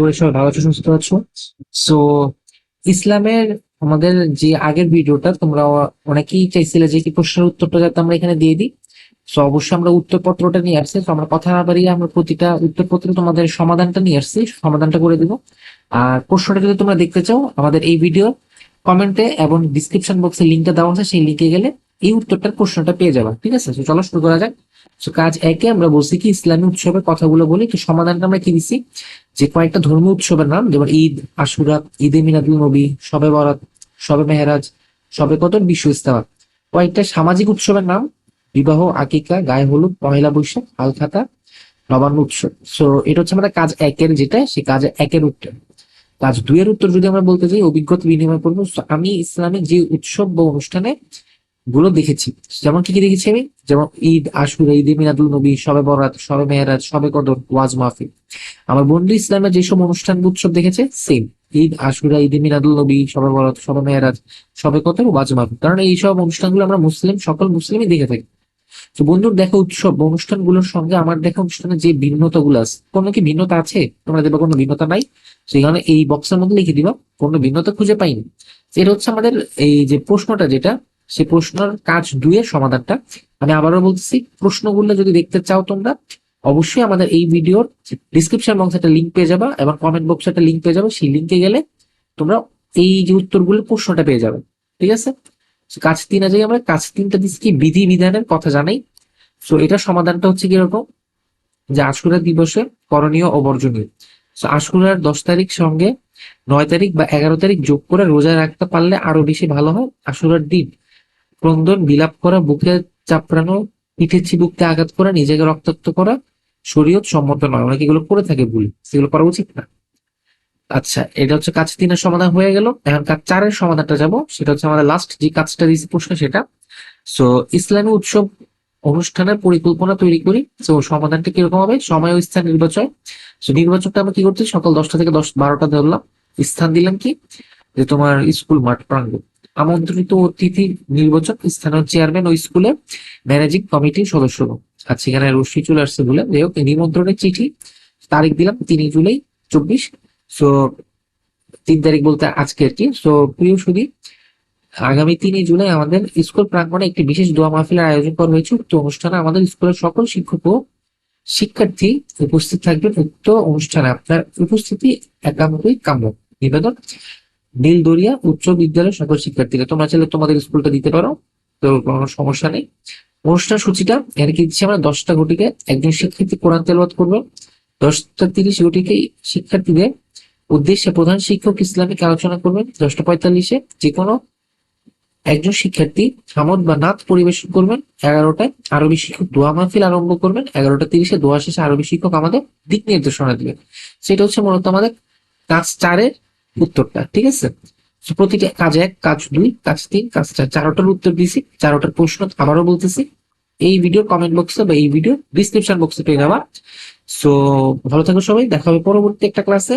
করে সবাই ভালো আছো, সুস্থ আছো? সো ইসলামের আমাদের যে আগের ভিডিওটা, তোমরা অনেকেই চাইছিলে যে কি প্রশ্নের উত্তরটা যাতে আমরা এখানে দিয়ে দিই। সো অবশ্যই আমরা উত্তরপত্রটা নিয়ে আসছি। তো আমরা কথা না বাড়িয়ে আমরা প্রতিটা উত্তরপত্রে তোমাদের সমাধানটা নিয়ে আসছি। সমাধানটা করে দিব। আর প্রশ্নটা যদি তোমরা দেখতে চাও, আমাদের এই ভিডিও কমেন্টে এবং ডিসক্রিপশন বক্সে লিঙ্কটা দেওয়া আছে, সেই লিঙ্কে গেলে এই উত্তরটার প্রশ্নটা পেয়ে যাবা। ঠিক আছে? চলো শুরু করা যাক। তো কাজ একে আমরা বলছি কি, ইসলামী উৎসবের কথাগুলো বলি। তো সমাধানটা আমরা কি দিছি? যে কয়েকটা ধর্মীয় উৎসবের নাম, যেমন ঈদ, আশুরা, ঈদে মিলাদুল নবী, সবে বরাত, সবে মেহরাজ, সবে কদর, বিশ্ব ইস্তেমা কয়েকটা সামাজিক উৎসবের নাম, বিবাহ, আকিকা, গায়ে হলুদ, পহেলা বৈশাখ, হালখাতা, নবান্ন উৎসব। সো এটা হচ্ছে আমাদের কাজ একের যেটা সে কাজ একের উত্তর। কাজ দুইয়ের উত্তর যদি আমরা বলতে চাই অভিজ্ঞতা বিনিময় করব। আমি ইসলামিক যে উৎসব বা অনুষ্ঠানে গুলো দেখেছি। যেমন কি কি দেখেছি আমি? যেমন ঈদ, আশুরা, ঈদে, মিলাদুল নবী, সবে বরাত সবে মেহরাজ, সবে কদর, ওয়াজ মাহফিল। আমার বন্ধু ইসলামের যেসব অনুষ্ঠান, উৎসব দেখেছে সেম ঈদ, আশুরা, ঈদে, মিলাদুল নবী, সবে বরাত সবে মেহরাজ, সবে কদর, ওয়াজ মাহফিল। কারণ এইসব অনুষ্ঠানগুলো আমরা মুসলিম, সকল মুসলিমই দেখে থাকি। তো বন্ধুর দেখা উৎসব, অনুষ্ঠানগুলোর সঙ্গে আমার দেখা অনুষ্ঠানের যে ভিন্নতা গুলো আছে, কোনো কি ভিন্নতা আছে? তোমরা দেখবা কোনো ভিন্নতা নাই। সেখানে এই বক্সের মধ্যে লিখে দিবা কোনো ভিন্নতা খুঁজে পাইনি। এটা হচ্ছে আমাদের এই যে প্রশ্নটা যেটা সেই প্রশ্নের কাজ দুইয়ের সমাধানটা। আমি আবারও বলতেছি প্রশ্নগুলো যদি দেখতে চাও তোমরা অবশ্যই আমাদের এই ভিডিওর ডিসক্রিপশন বক্সে একটা লিঙ্ক পেয়ে যাবা এবং কমেন্ট বক্সে একটা লিঙ্ক পেয়ে যাবে। সেই লিঙ্কে গেলে তোমরা এই যে উত্তরগুলো প্রশ্নটা পেয়ে যাবে। ঠিক আছে? কাজ তিন আছে আমরা কাজ তিনটা দিচ্ছি বিধি বিধানের কথা জানাই। সো এটা সমাধানটা হচ্ছে কীরকম? যে আশুরা দিবসে করণীয় ও বর্জনীয়। So, আশুরার দশ তারিখ সঙ্গে নয় তারিখ বা এগারো তারিখ যোগ করে রোজা রাখতে পারলে আরও বেশি ভালো হয়। আশুরার দিন ক্রন্দন বিলাপ করা, বুকে চাপড়ানো পিঠের চিবুকতে আঘাত করা, নিজেকে রক্তাক্ত করা, শরীয়ত সম্মত নয়। অনেকে এগুলো করে থাকে ভুল। সেগুলো করা উচিত না। আচ্ছা এটা হচ্ছে কাজ তিনের সমাধান হয়ে গেল। এখন কাজ চারের সমাধানটা যাব। সেটা হচ্ছে আমাদের লাস্ট যে কাজটা দিয়েছি প্রশ্ন সেটা। সো ইসলামী উৎসব অনুষ্ঠানের পরিকল্পনা তৈরি করি। তো সমাধানটা কীরকম হবে? সময় ও স্থান নির্বাচন। তো নির্বাচনটা আমরা কি করছি সকাল দশটা থেকে দশ বারোটা ধরলাম। স্থান দিলাম কি? যে তোমার স্কুল মাঠ প্রাঙ্গণ। আমন্ত্রিত অতিথি নির্বাচন স্থানীয় চেয়ারম্যান ওই স্কুলে ম্যানেজিং কমিটির সদস্য। আচ্ছা এখানে রশ্মি চলে আসছে বলে। যাই হোক নিমন্ত্রণের চিঠি তারিখ দিলাম তিন জুলাই চব্বিশ। সো তিন তারিখ বলতে আজকে আর কি। সো প্রিয় সুদী আগামী তিনই জুলাই আমাদের স্কুল প্রাঙ্গণে একটি বিশেষ দোয়া মাহফিলের আয়োজন করা হয়েছে। উক্ত অনুষ্ঠানে আমাদের স্কুলের সকল শিক্ষক ও শিক্ষার্থী উপস্থিত থাকবেন। উক্ত অনুষ্ঠানে আপনার উপস্থিতি একান্তই কাম্য। নিবেদন? নীলদরিয়া উচ্চ বিদ্যালয়ের সকল শিক্ষার্থীরা তোমরা চাইলে তোমাদের স্কুলটা দিতে পারো, তো কোনো সমস্যা নেই। অনুষ্ঠান সূচিটা এর কি দিচ্ছি আমরা? দশটা ঘটিকে একজন শিক্ষার্থী কোরআন তেলবাদ করবে। দশটা তিরিশ ঘটিকে শিক্ষার্থীদের উদ্দেশ্যে প্রধান শিক্ষক ইসলামিক আলোচনা করবেন দশটা পঁয়তাল্লিশে যে কোনো একজন শিক্ষার্থী হামদ বা নাথ পরিবেশন করবেন এগারোটায় আরবি শিক্ষক দোয়া মাহফিল আরম্ভ করবেন। এগারোটা তিরিশে দোয়া শেষে আরবি শিক্ষক আমাদের দিক নির্দেশনা দিবেন। সেটা হচ্ছে মূলত আমাদের কাজ চারের উত্তরটা, ঠিক আছে? প্রতিটা কাজ এক, কাজ দুই, কাজ তিন, কাজ চার, চারোটার উত্তর দিছি চারোটার প্রশ্ন আবারও বলতেছি। এই ভিডিও কমেন্ট বক্সে বা এই ভিডিও ডিসক্রিপশন বক্সে পেয়ে যাবা। সো ভালো থাকো সবাই, দেখা হবে পরবর্তী একটা ক্লাসে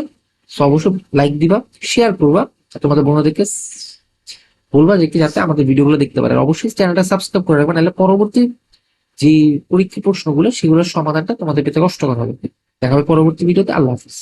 সো অবশ্যই লাইক দিবা শেয়ার করবা তোমাদের বন্ধুদেরকে বলবা যে কি যাতে আমাদের ভিডিওগুলো দেখতে পারে। অবশ্যই চ্যানেলটা সাবস্ক্রাইব করে রাখবেন নাহলে পরবর্তী যে পরীক্ষা প্রশ্নগুলো, সেগুলোর সমাধানটা তোমাদের পেতে কষ্টকর হবে। দেখা হবে পরবর্তী ভিডিওতে আল্লাহ হাফিজ।